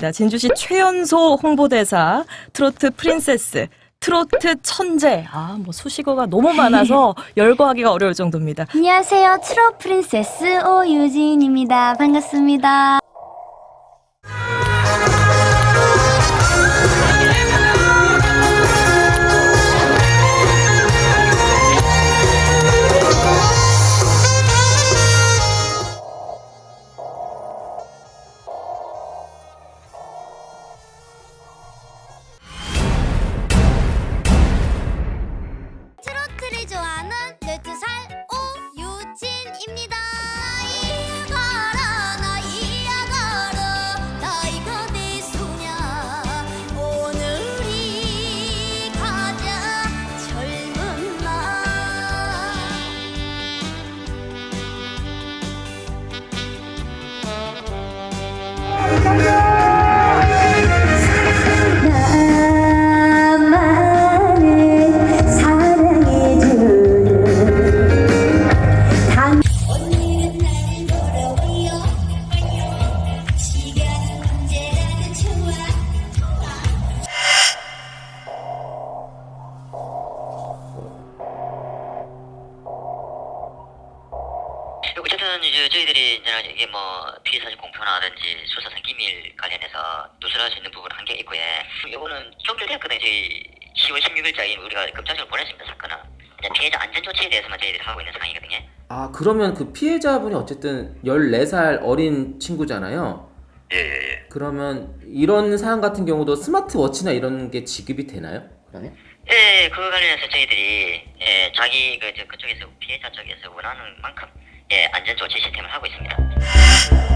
자, 진주시 최연소 홍보대사, 트로트 프린세스, 트로트 천재. 아, 뭐 수식어가 너무 많아서 열거하기가 어려울 정도입니다. 안녕하세요. 트롯 프린세스 오유진입니다. 반갑습니다. 이제 저희들이 이제 이게 뭐 피해 사실 공표라든지 수사상 기밀 관련해서 누설할 수 있는 부분 한개 있고요. 이거는 종결됐거든요. 저희 10월 16일자에 우리가 검찰청을 보냈습니다 사건은. 피해자 안전 조치에 대해서만 저희들이 하고 있는 상황이거든요. 아 그러면 그 피해자분이 어쨌든 14살 어린 친구잖아요. 예 예 예. 그러면 이런 사안 같은 경우도 스마트워치나 이런 게 지급이 되나요? 그러면? 예, 그거 관련해서 저희들이 예, 자기 그 저, 그쪽에서 피해자 쪽에서 원하는 만큼 예, 안전 조치 시스템을 하고 있습니다.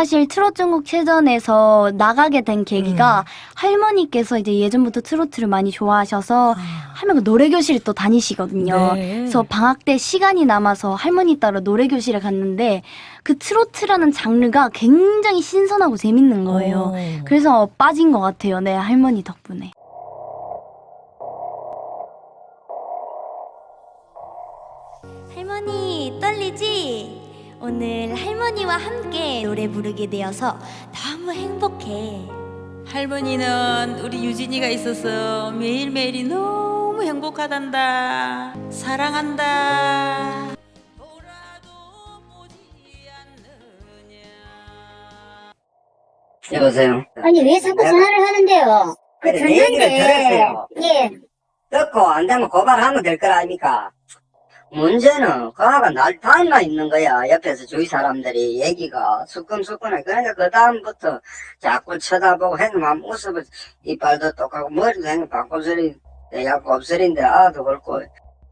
사실 트롯 전국 체전에서 나가게 된 계기가 음. 할머니께서 이제 예전부터 트로트를 많이 좋아하셔서 할머니가 노래 교실을 또 다니시거든요. 네. 그래서 방학 때 시간이 남아서 할머니 따라 노래 교실에 갔는데 그 트로트라는 장르가 굉장히 신선하고 재밌는 거예요. 오. 그래서 빠진 것 같아요. 네, 할머니 덕분에. 할머니 떨리지? 오늘 할머니와 함께 노래 부르게 되어서 너무 행복해. 할머니는 우리 유진이가 있어서 매일매일이 너무 행복하단다. 사랑한다. 돌아도 보지 않느냐. 여보세요. 아니 왜 자꾸 전화를 하는데요? 그 그래, 내 얘기를 들었어요. 예. 듣고 안 되면 고발하면 될 거 아닙니까? 문제는 그 아가 날 닮아 있는 거야. 옆에서 주위 사람들이 얘기가 수끈수끈해. 그러니까 그 다음부터 자꾸 쳐다보고 행만 웃으면 이빨도 똑하고 머리도 행방곱소리 내가 곱슬인데 아도 그렇고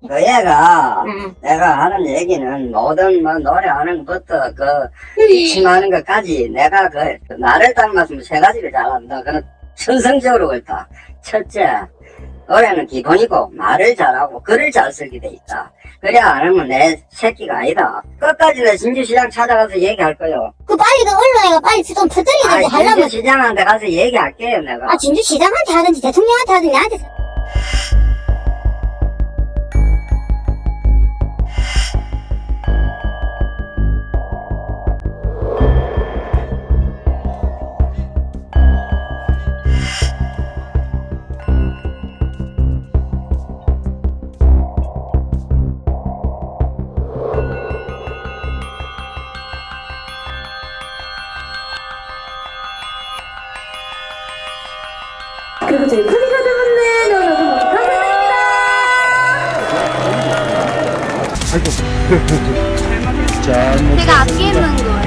그 애가 응. 내가 하는 얘기는 모든 뭐 노래하는 것부터 그 기침하는 것까지 내가 그 나를 닮았으면 세 가지를 잘한다. 그는 천성적으로 그렇다. 첫째, 노래는 기본이고 말을 잘하고 글을 잘 쓰게 돼 있다. 그래야 안 하면 내 새끼가 아니다. 끝까지 내 진주시장 찾아가서 얘기할 거요. 그 빨리 그 언론에가 빨리 좀 되고 하려면 진주시장한테 가서 얘기할게요, 내가. 아 진주 시장한테 하든지 대통령한테 하든지 나한테 그리고 저희 쿠니가 되었네. 너무너무 감사합니다. 제가 아끼는 거예요.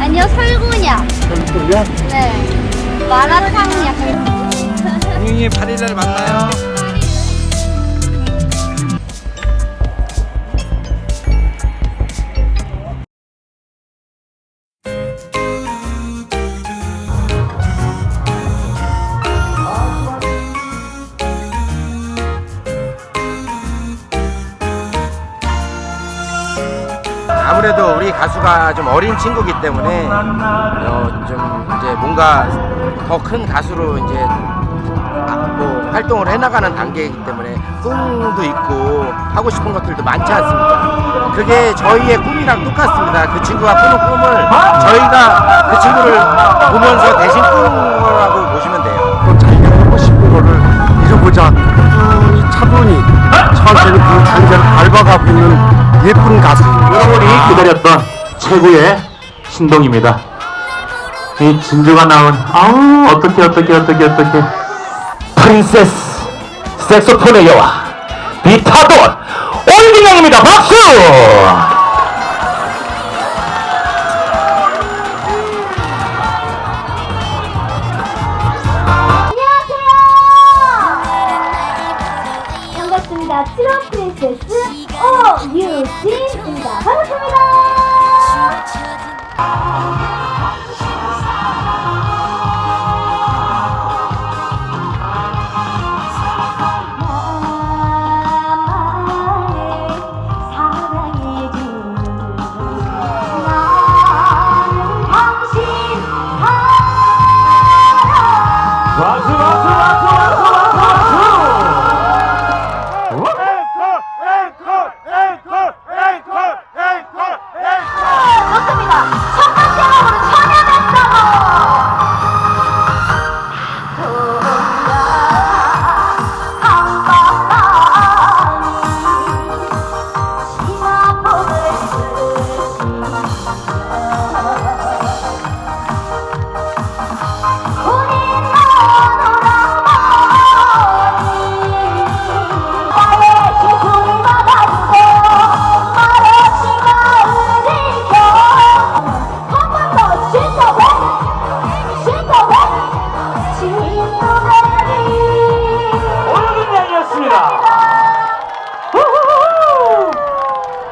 아니요, 설구냐. 네. 마라탕 약간. 조용히 8일날 만나요. 아무래도 우리 가수가 좀 어린 친구기 때문에 어, 좀 이제 뭔가 더 큰 가수로 이제 아, 뭐 활동을 해나가는 단계이기 때문에 꿈도 있고 하고 싶은 것들도 많지 않습니까? 그게 저희의 꿈이랑 똑같습니다. 그 친구가 꾸는 꿈을 저희가 그 친구를 보면서 대신 거라고 보시면 돼요. 또 자기가 하고 싶은 거를 이루고자 꾸준히 차분히 천천히 그 단계를 밟아가고 있는 예쁜 가수. 기다렸던 최고의 신동입니다. 이 진주가 나온 아우 어떻게 어떻게 어떻게 어떻게 프린세스 색소폰의 여왕 비타돈 올빈영입니다. 박수!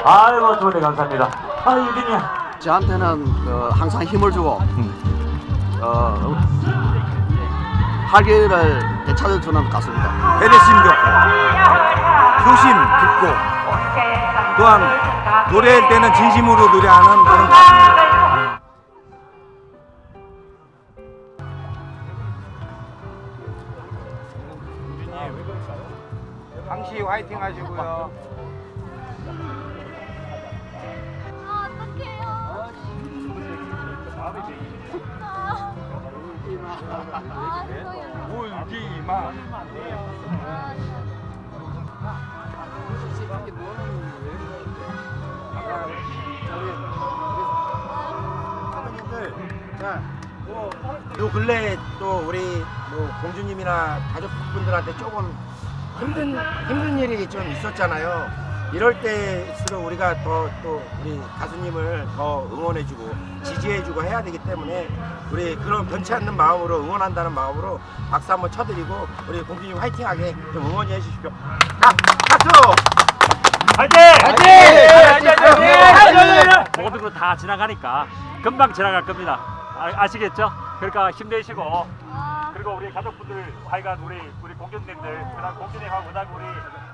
아이고 좋네 감사합니다. 아 유진이야. 저한테는 어, 항상 힘을 주고 어, 활기를 되찾아주는 가수입니다. 배려심 좋고 효심 깊고 또한 노래할 때는 진심으로 노래하는 그런 가수입니다. 당시 화이팅 하시고요. 울지 마. 요 근래 또 우리 뭐 공주님이나 가족분들한테 조금 힘든 힘든 일이 좀 있었잖아요. 이럴 때일수록 우리가 더 또 우리 가수님을 더 응원해주고 지지해주고 해야 되기 때문에 우리 그런 변치 않는 마음으로 응원한다는 마음으로 박수 한번 쳐드리고 우리 공주님 화이팅하게 좀 응원해 주십시오. 자, 박수! 모든 거 다 지나가니까 금방 지나갈 겁니다. 아, 시겠죠 그러니까 힘내시고 그리고 우리 가족분들 하여간 우리 우리 공주님들 그다음 공주님하고 그다음 우리 손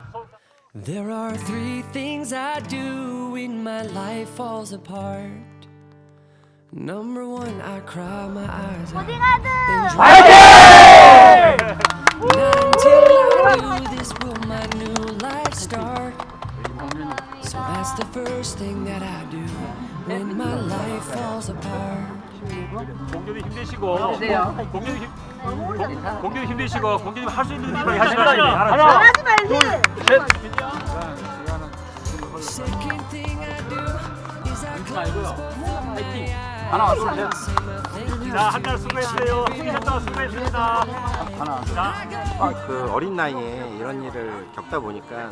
There are three things I do when my life falls apart. Number one, I cry my eyes out. Not until I do this will my new life start. So that's the first thing that I do when my life falls apart. 공주님 힘내시고 공주님 힘 공- 공주님 힘내시고 공주님 할수 있는 일만. 하나 I close both my eyes. 하나 둘셋 자, 한 달 수고했어요. 수고하셨다. 수고했습니다. 자, 그 어린 나이에 이런 일을 겪다 보니까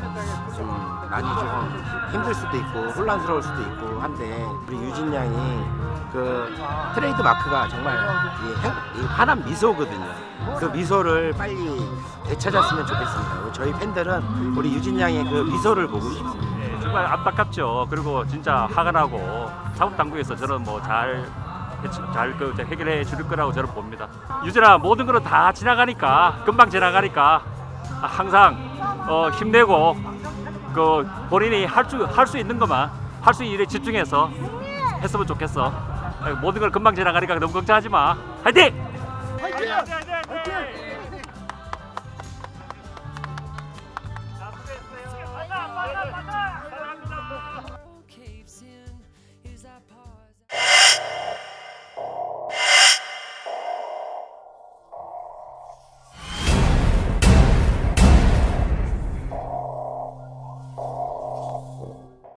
좀 많이 좀 힘들 수도 있고 혼란스러울 수도 있고 한데 우리 유진 양이 그 트레이드 마크가 정말 이, 행, 이 환한 미소거든요. 그 미소를 빨리 되찾았으면 좋겠습니다. 저희 팬들은 우리 유진 양의 그 미소를 보고 싶습니다. 예, 정말 안타깝죠. 그리고 진짜 화가 나고 사법당국에서 저는 뭐잘 잘그 해결해 줄 거라고 저는 봅니다. 유진아 모든 거는 다 지나가니까 금방 지나가니까 항상 어, 힘내고 그 본인이 할 수 할 수 있는 것만 할 수 있는 일에 집중해서 했으면 좋겠어. 모든 걸 금방 지나가니까 너무 걱정하지 마. 화이팅! 화이팅!